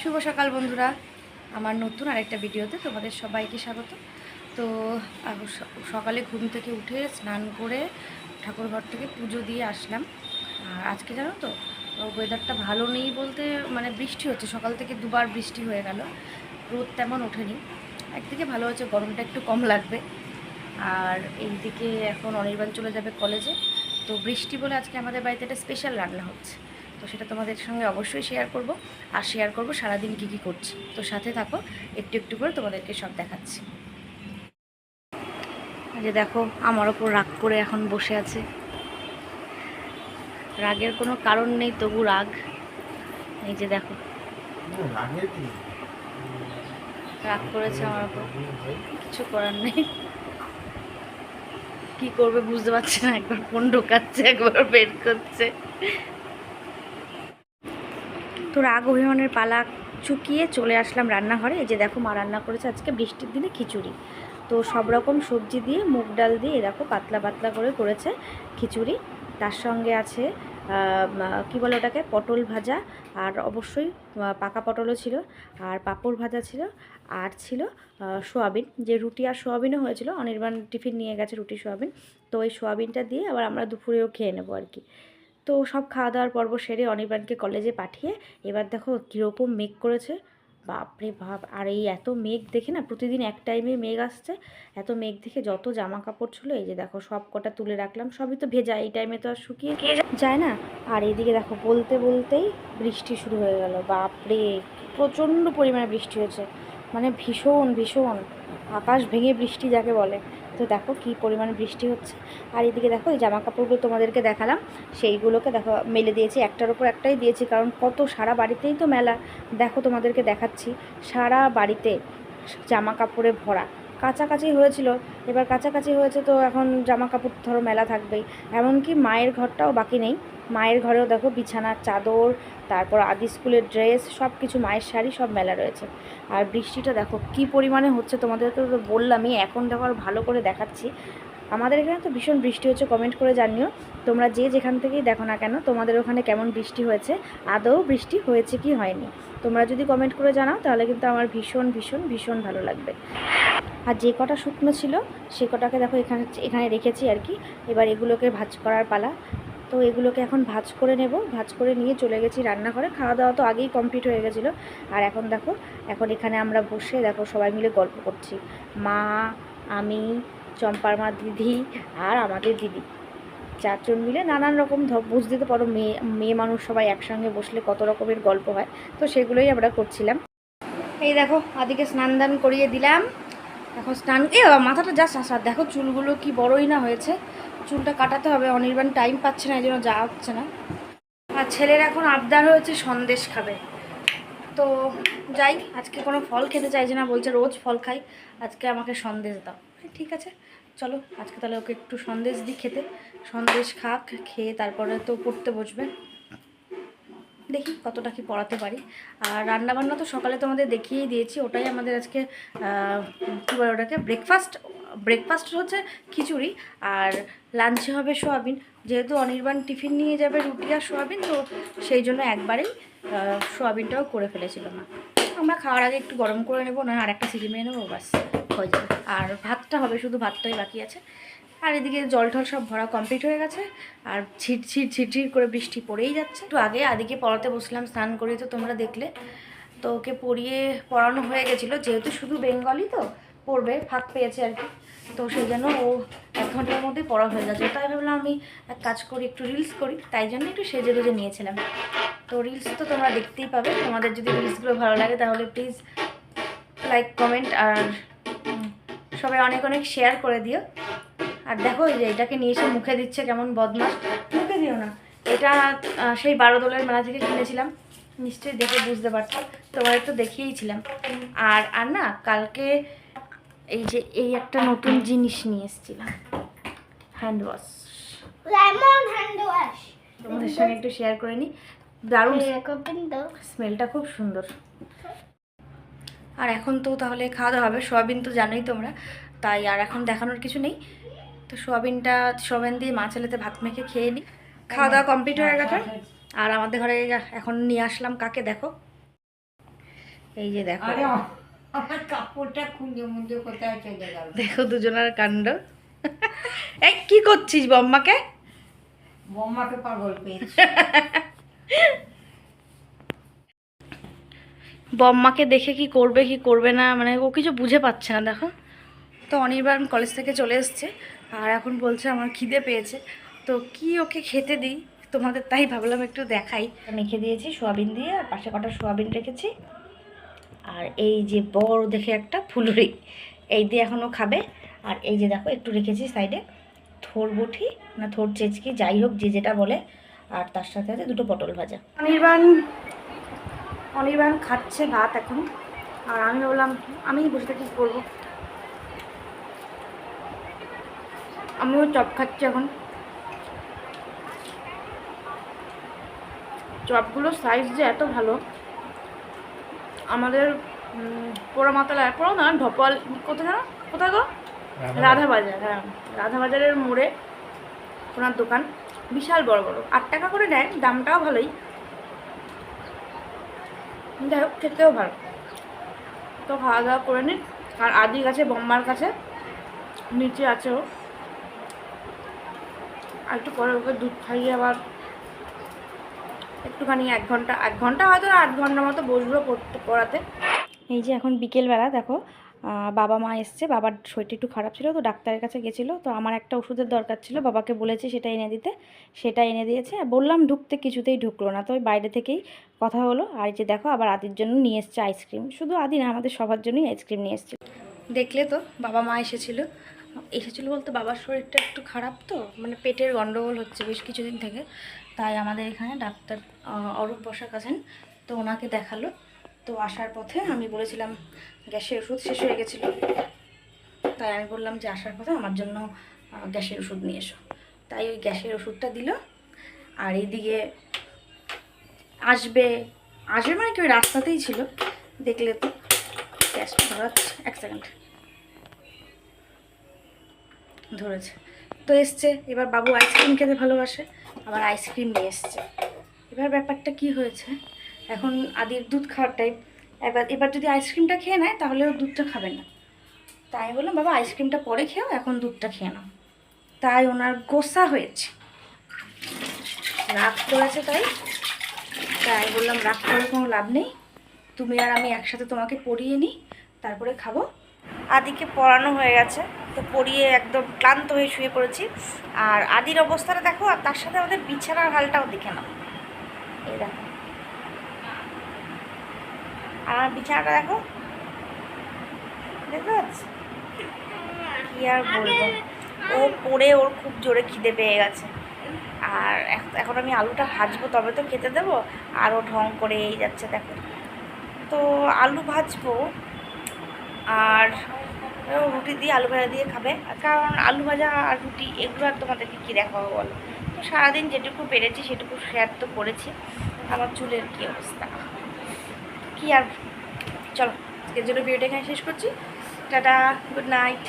শুভ সকাল বন্ধুরা। আমার নতুন আরেকটা ভিডিওতে তোমাদের সবাইকে স্বাগত। তো সকালে ঘুম থেকে উঠে স্নান করে ঠাকুরঘর থেকে পুজো দিয়ে আসলাম। আর আজকে জানো তো ওয়েদারটা ভালো নেই বলতে মানে বৃষ্টি হচ্ছে। সকাল থেকে দুবার বৃষ্টি হয়ে গেল। রোদ তেমন ওঠেনি। একদিকে ভালো হচ্ছে গরমটা একটু কম লাগবে। আর এইদিকে এখন অনির্বাণ চলে যাবে কলেজে। তো বৃষ্টি বলে আজকে আমাদের বাড়িতে একটা স্পেশাল রান্না হচ্ছে। তো সেটা তোমাদের সঙ্গে অবশ্যই শেয়ার করব। আর শেয়ার করব সারাদিন কী কী করছি। তো সাথে থাকো একটু একটু করে তোমাদেরকে সব দেখাচ্ছি। এই যে দেখো আমার ওপর রাগ করে এখন বসে আছে। রাগের কোনো কারণ নেই তবু রাগ। এই যে দেখো। রাগ করেছে আমার ওপর। কিছু করার নেই। কি করবে বুঝতে পারছে না একবার ফোন ঢোকাচ্ছে একবার বের করছে। তো রাগ অভিমানের পালা চুকিয়ে চলে আসলাম রান্নাঘরে। এই যে দেখো মা রান্না করেছে আজকে বৃষ্টির দিনে খিচুড়ি। তো সব রকম সবজি দিয়ে, মুগ ডাল দিয়ে দেখো পাতলা পাতলা করে করেছে খিচুড়ি। তার সঙ্গে আছে কি বলে ওটাকে? পটল ভাজা আর অবশ্যই পাকা পটলও ছিল আর পাঁপড় ভাজা ছিল আর ছিল সোয়াবিন। যে রুটি আর সোয়াবিনও হয়েছিল, অনির্বাণ টিফিন নিয়ে গেছে রুটি, সোয়াবিন। তো ওই সোয়াবিনটা দিয়ে আবার আমরা দুপুরেও খেয়ে নেব আর কি। তো সব খাওয়া দাওয়ার পর্ব সেরে অনির্বাণকে কলেজে পাঠিয়ে এবার দেখো কীরকম মেঘ করেছে। বাপরে বাপ! আর এই এত মেঘ দেখে না প্রতিদিন এক টাইমে মেঘ আসছে। এত মেঘ দেখে যত জামা কাপড় ছিল, এই যে দেখো সব কটা তুলে রাখলাম, সবই তো ভেজা। এই টাইমে তো আর শুকিয়ে যায়? না? আর এইদিকে দেখো বলতে বলতেই বৃষ্টি শুরু হয়ে গেল। বাপরে! প্রচণ্ড পরিমাণে বৃষ্টি হয়েছে। মানে ভীষণ ভীষণ। আকাশ ভেঙে বৃষ্টি যাকে বলে। তো দেখো কি পরিমাণ বৃষ্টি হচ্ছে। আর এদিকে দেখো এই জামা কাপড়গুলো তোমাদেরকে দেখালাম, সেইগুলোকে দেখো মেলে দিয়েছি, একটার ওপর একটাই দিয়েছি, কারণ কত সারা বাড়িতেই তো মেলা। দেখো তোমাদেরকে দেখাচ্ছি, সারা বাড়িতে জামা কাপড়ে ভরা। কাছাকাছি হয়েছিল। এবার কাছাকাছি হয়েছে তো এখন জামা কাপড় ধরো মেলা থাকবেই। এমনকি মায়ের ঘরটাও বাকি নেই। মায়ের ঘরেও দেখো বিছানার চাদর, তারপর আদি স্কুলের ড্রেস সব কিছু মায়ের শাড়ি, সব মেলা রয়েছে। আর বৃষ্টিটা দেখো কি পরিমাণে হচ্ছে তোমাদেরকে তো বললামই, এখন দেখো আর ভালো করে দেখাচ্ছি। আমাদের এখানে তো ভীষণ বৃষ্টি হচ্ছে কমেন্ট করে জানিও। তোমরা যে যেখান থেকেই দেখো না কেন, তোমাদের ওখানে কেমন বৃষ্টি হয়েছে, আদৌ বৃষ্টি হয়েছে কি হয়নি। তোমরা যদি কমেন্ট করে জানাও, তাহলে কিন্তু আমার ভীষণ ভীষণ ভীষণ ভালো লাগবে। আর যে কটা শুকনো ছিল, সে কটাকে দেখো এখানে এখানে রেখেছি আর কি। এবার এগুলোকে ভাজ করার পালা। তো এগুলোকে এখন ভাজ করে নেব। ভাজ করে নিয়ে চলে গেছি রান্নাঘরে। খাওয়া দাওয়া তো আগেই কমপ্লিট হয়ে গেছিল। আর এখন দেখো, এখন এখানে আমরা বসে দেখো সবাই মিলে গল্প করছি। মা, আমি চম্পার মা দিদি আর আমাদের দিদি। চারজন মিলে নানান রকম বুঝতে তো পারো মেয়ে মেয়ে মানুষ সবাই একসঙ্গে বসলে কত রকমের গল্প হয়। তো সেগুলোই আমরা করছিলাম। এই দেখো, আদিকে স্নান দান করিয়ে দিলাম। এখন স্নান এ মাথাটা জাস্ট আসার। দেখো চুলগুলো কি বড়ই না হয়েছে। চুলটা কাটাতে হবে, অনির্বাণ টাইম পাচ্ছে না এই জন্য যাওয়া হচ্ছে না। আর ছেলের এখন আবদার হয়েছে, সন্দেশ খাবে। তো যাই, আজকে কোনো ফল খেতে চাইছে না, বলছে রোজ ফল খাই, আজকে আমাকে সন্দেশ দাও। ঠিক আছে, চলো, আজকে তাহলে ওকে একটু সন্দেশ দিই খেতে। সন্দেশ খাক, খেয়ে তারপরে তো পড়তে বসবে। দেখি কতটা কি পড়াতে পারি। আর রান্নাবান্না তো সকালে তোমাদের দেখিয়েই দিয়েছি, ওটাই আমাদের আজকে কী বলে ওটাকে ব্রেকফাস্ট ব্রেকফাস্ট হচ্ছে খিচুড়ি আর লাঞ্চে হবে সোয়াবিন। যেহেতু অনির্বাণ টিফিন নিয়ে যাবে রুটি আর সোয়াবিন, তো সেই জন্য একবারেই সোয়াবিনটাও করে ফেলেছিল মা। আমরা খাওয়ার আগে একটু গরম করে নেব না আর একটা সিটি মেয়ে নেব বাস হয়ে যাবে। আর ভাতটা হবে, শুধু ভাতটাই বাকি আছে। আর এদিকে জল টল সব ভরা কমপ্লিট হয়ে গেছে। আর ছিট ছিট করে বৃষ্টি পড়েই যাচ্ছে। একটু আগে আদিকে পড়াতে বসলাম, স্নান করিয়ে তো তোমরা দেখলে। তো ওকে পড়িয়ে পড়ানো হয়ে গেছিল। যেহেতু শুধু বেঙ্গলি তো, পড়বে, ফাঁক পেয়েছে আর কি। তো সেই জন্য ও এক ঘণ্টার মধ্যে পড়া হয়ে যাচ্ছে। তাই ভাবলাম আমি এক কাজ করি, একটু রিলস করি। তাই জন্য একটু সেজে গুজে নিয়েছিলাম। তো রিলস তো তোমরা দেখতেই পাবে। তোমাদের যদি রিলসগুলো ভালো লাগে তাহলে প্লিজ লাইক কমেন্ট আর সবাই অনেক অনেক শেয়ার করে দিও। আর দেখো এই যে এটাকে নিয়ে এসে মুখে দিচ্ছে কেমন বদমাস মুখে দিও না। এটা সেই বারো দোলের মেলা থেকে কিনেছিলাম। নিশ্চয়ই দেখে বুঝতে পারছ। তোমাদের তো দেখিয়েইছিলাম আর আর না কালকে এই যে এই একটা নতুন জিনিস নিয়ে এসেছিলাম। Hand wash lemon hand wash তোমাদের সঙ্গে একটু শেয়ার করে নিই দারুণ স্মেলটা খুব সুন্দর। আর এখন তো তাহলে খাওয়া দাওয়া হবে। সোয়াবিন তো জানোই তোমরা। তাই আর এখন দেখানোর কিছু নেই। তো সোয়াবিনটা সোয়াবিন দিয়ে মাছ এলেতে ভাত মেখে খেয়ে নিই খাওয়া দাওয়া কমপ্লিট হয়ে গেছে? আর আমাদের ঘরে এখন নিয়ে আসলাম কাকে দেখো। এই যে দেখো। আমার কাপড়টা খুঁজে মুজে কোথায় চলে গেল? দেখো দুজনের কাণ্ড। এই কি করছিস বম্মাকে? বম্মাকে পাগল পেয়েছে। বম্মাকে দেখে কি করবে কি করবে না মানে ও কিছু বুঝে পাচ্ছে না দেখো। তো অনির্বাণ কলেজ থেকে চলে এসছে। আর এখন বলছে আমার খিদে পেয়েছে। তো কি ওকে খেতে দিই? তোমাদের তাই ভাবলাম একটু দেখাই। মেখে দিয়েছি সোয়াবিন দিয়ে আর পাশে কটা সোয়াবিন রেখেছি। আর এই যে বড় দেখে একটা ফুলুরি এই দিয়ে এখনও খাবে। আর এই যে দেখো একটু রেখেছি সাইডে। থোর বটি না থোর চেচকি যাই হোক যে যেটা বলে। আর তার সাথে আছে দুটো পটল ভাজা। অনির্বাণ অনির্বাণ খাচ্ছে ভাত এখন। আর আমি ভাবলাম আমি বসে থেকে করব? আমিও চপ খাচ্ছি এখন। চপগুলোর সাইজ যে এত ভালো। আমাদের উম, পোড়ামাতলায় পোড়া না ঢপল কোথায় জানো কোথায় গো? রাধা বাজার হ্যাঁ। রাধা বাজারের মোড়ে ওনার দোকান। বিশাল বড় বড়। আট টাকা করে নেয় দামটাও ভালোই। যাই হোক খেতেও ভালো। তো খাওয়া দাওয়া করে নিন আর আদি গাছে বম্মার কাছে নিচে আছে ও। আর একটু পরে ওকে দুধ খাইয়ে আবার একটুখানি এক ঘণ্টা এক ঘণ্টা হয়তো না আধ ঘণ্টার মতো বসবো পড়তে পড়াতে। এই যে এখন বিকেলবেলা দেখো বাবা মা এসছে বাবার শরীরটা একটু খারাপ ছিল তো ডাক্তারের কাছে গেছিল তো আমার একটা ওষুধের দরকার ছিল বাবাকে বলেছে সেটা এনে দিতে সেটা এনে দিয়েছে আর বললাম ঢুকতে কিছুতেই ঢুকলো না তো ওই বাইরে থেকেই কথা হলো আর যে দেখো আবার আদির জন্য নিয়ে এসছে আইসক্রিম শুধু আদি না আমাদের সবার জন্যই আইসক্রিম নিয়ে এসছে। দেখলে তো বাবা মা এসেছিল এসেছিল বলতে বাবার শরীরটা একটু খারাপ তো মানে পেটের গন্ডগোল হচ্ছে বেশ কিছুদিন থেকে। তাই আমাদের এখানে ডাক্তার অরূপ বসাক আছেন, তো ওনাকে দেখাল। তো আসার পথে আমি বলেছিলাম, গ্যাসের ওষুধ শেষ হয়ে গেছিল। তাই আমি বললাম যে আসার পথে আমার জন্য গ্যাসের ওষুধ নিয়ে এসো। তাই ওই গ্যাসের ওষুধটা দিল। আর এইদিকে আসবে আসবে মানে কি ওই রাস্তাতেই ছিল। দেখলে তো গ্যাসটা ধরাচ্ছে। এক সেকেন্ড। ধরেছে। তো এসছে, এবার বাবু আইসক্রিম খেতে ভালোবাসে, আবার আইসক্রিম নিয়ে এসছে। এবার ব্যাপারটা কি হয়েছে? এখন আদির দুধ খাওয়ার টাইম এবার এবার যদি আইসক্রিমটা খেয়ে নেয়, তাহলে ও দুধটা খাবে না। তাই আমি বললাম, বাবা, আইসক্রিমটা পরে খেও, এখন দুধটা খেয়ে নাও। তাই ওনার গোসা হয়েছে। রাগ করেছে তাই? তাই বললাম, রাগ করে কোনো লাভ নেই। তুমি আর আমি একসাথে তোমাকে পড়িয়ে নিই, তারপরে খাব। আদিকে পড়ানো হয়ে গেছে। তো পড়িয়ে একদম ক্লান্ত হয়ে শুয়ে পড়েছি। আর আদির অবস্থাটা দেখো, আর তার সাথে আমাদের বিছানার হালটাও দেখে নাও। এই দেখো। আর বিছানাটা দেখো। দেখতে পাচ্ছি? কি আর বলব? ও পড়ে ওর খুব জোরে খিদে পেয়ে গেছে। আর এখন আমি আলুটা ভাজবো, তবে তো খেতে দেবো। আরও ঢং করে এই যাচ্ছে, দেখো। তো আলু ভাজবো। আর ও রুটি দিয়ে আলু ভাজা দিয়ে খাবে। কারণ আলু ভাজা আর রুটি, এগুলো আর তোমাদেরকে কী দেখাবো বলো? তো সারাদিন যেটুকু পেরেছি সেটুকু শেয়ার তো করেছি। আমার চুলের কী অবস্থা? কী আর, চলো, আজকের জন্য ভিডিওটা এখানে শেষ করছি। Tata good night